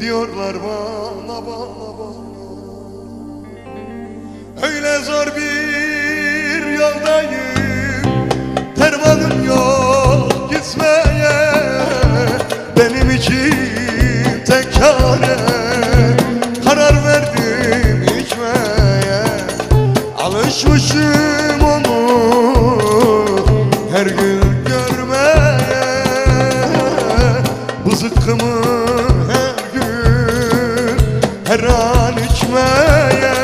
Diyorlar bana bana bana. Öyle zor bir yoldayım. Dermanım yok gitmeye. Benim için tek çare Karar verdim içmeye. Alışmışım onu her gün görmeye. Bu zıkkımı her an içmeye.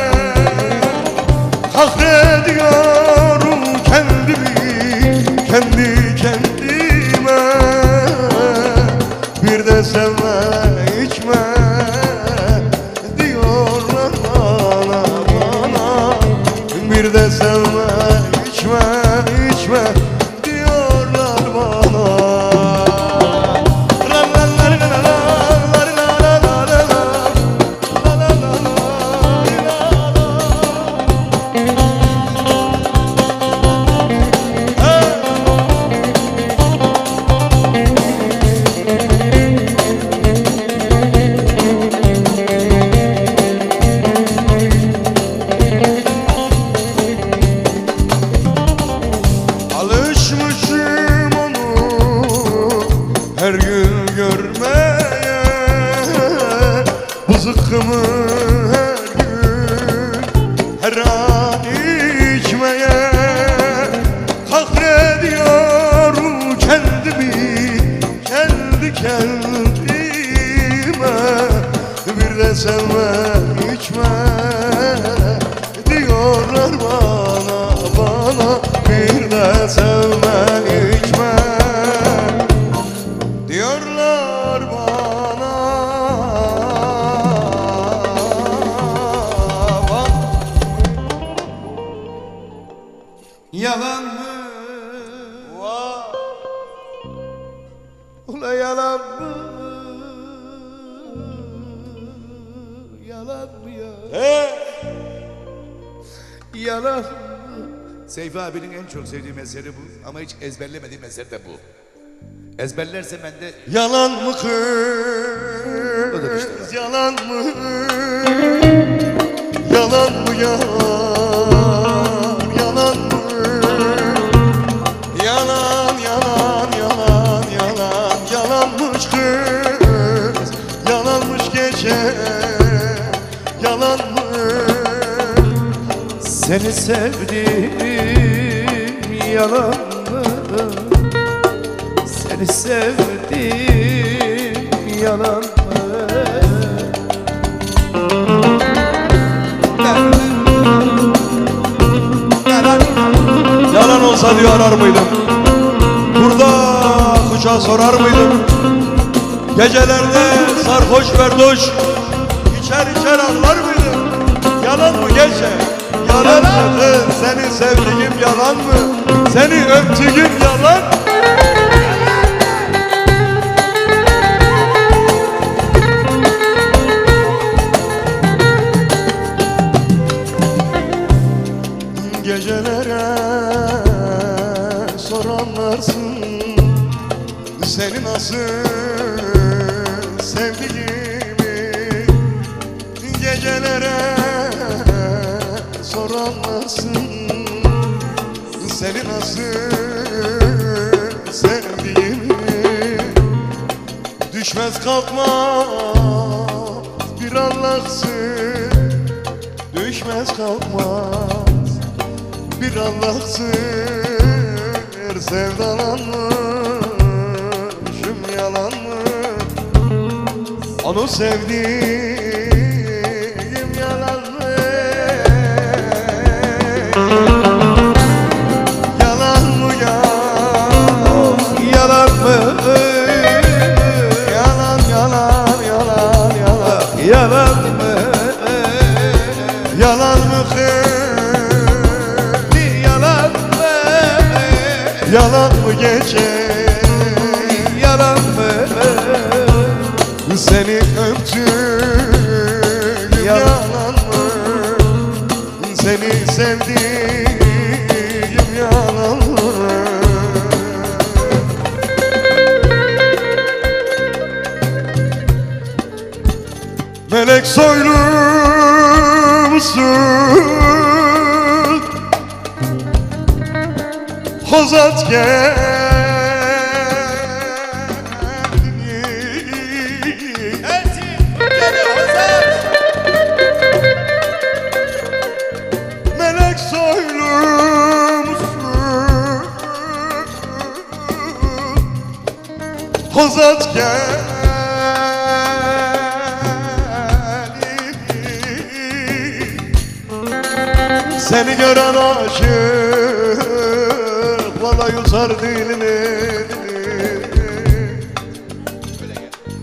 Kahrediyorum kendimi kendi kendime. Bir de sevme her gün görmeye. Bu zıkkımı her gün her an içmeye. Kahrediyorum kendimi kendi kendime. Bir de sevme içme Ula yalan mı? Yalan mı ya? He? Yalan mı? Seyfi abinin en çok sevdiğim eseri bu ama hiç ezberlemediğim eser de bu. Ezberlerse ben de Yalan mı kız? Yalan mı? Yalan mı? Yalan seni sevdim yalan mı? Seni sevdim yalan mı? Yalan olsa diyor arar mıydım? Burada kuşa sorar mıydım? Gecelerde sarhoş verdoş içer içer ağlar mıydım? Yalan mı gece? Mı kız? Seni sevdiğim yalan mı? Seni öptüğüm yalan Gecelere soranlarsın Seni nasıl sevdiğimi Gecelere soranlarsın Seni nasıl sevdiğimi Düşmez kalkmaz bir Allah'sın. Düşmez kalkmaz bir Allah'sın. Sevdalanmışım yalan mı Onu sevdiğim Yalan mı gece Yalan mı? Seni öptüm Yalan. yalan mı? Seni sevdiğim yalan mı? Melek soylu musun? Hozat gel Melek soylu musun? Hozat gel Seni gören aşık Valla yusar dilini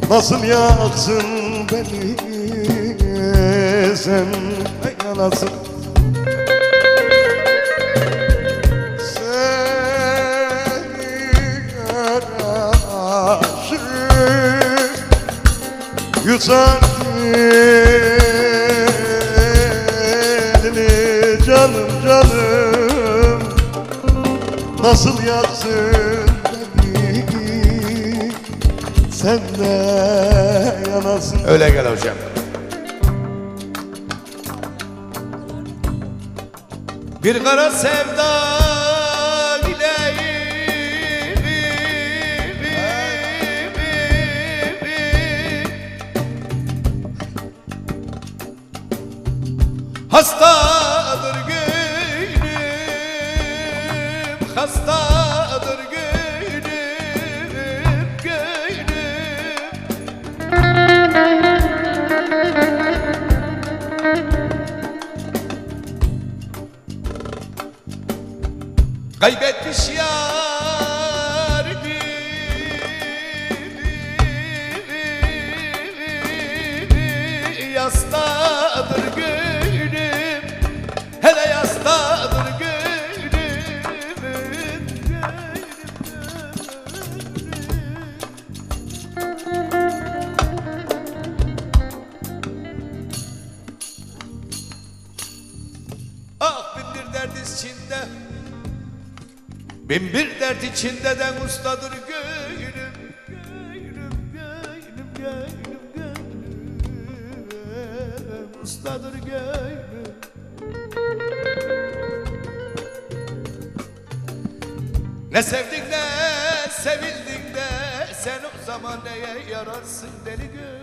Nasıl yaksın beni Sen yanasın Seni gören aşık Yutar Nasıl yaksın beni? Sen de yanasın. Öyle gel hocam. Bir kara sevda ile hastadır gönlüm, gönlüm Kaybetmiş yarim dert içinde. Bin bir dert içinde de ustadır gönlüm Gönlüm, gönlüm, gönlüm, gönlüm. Ustadır gönlüm. Ne sevdin ne sevildin de Sen o zaman neye yararsın deli gönlüm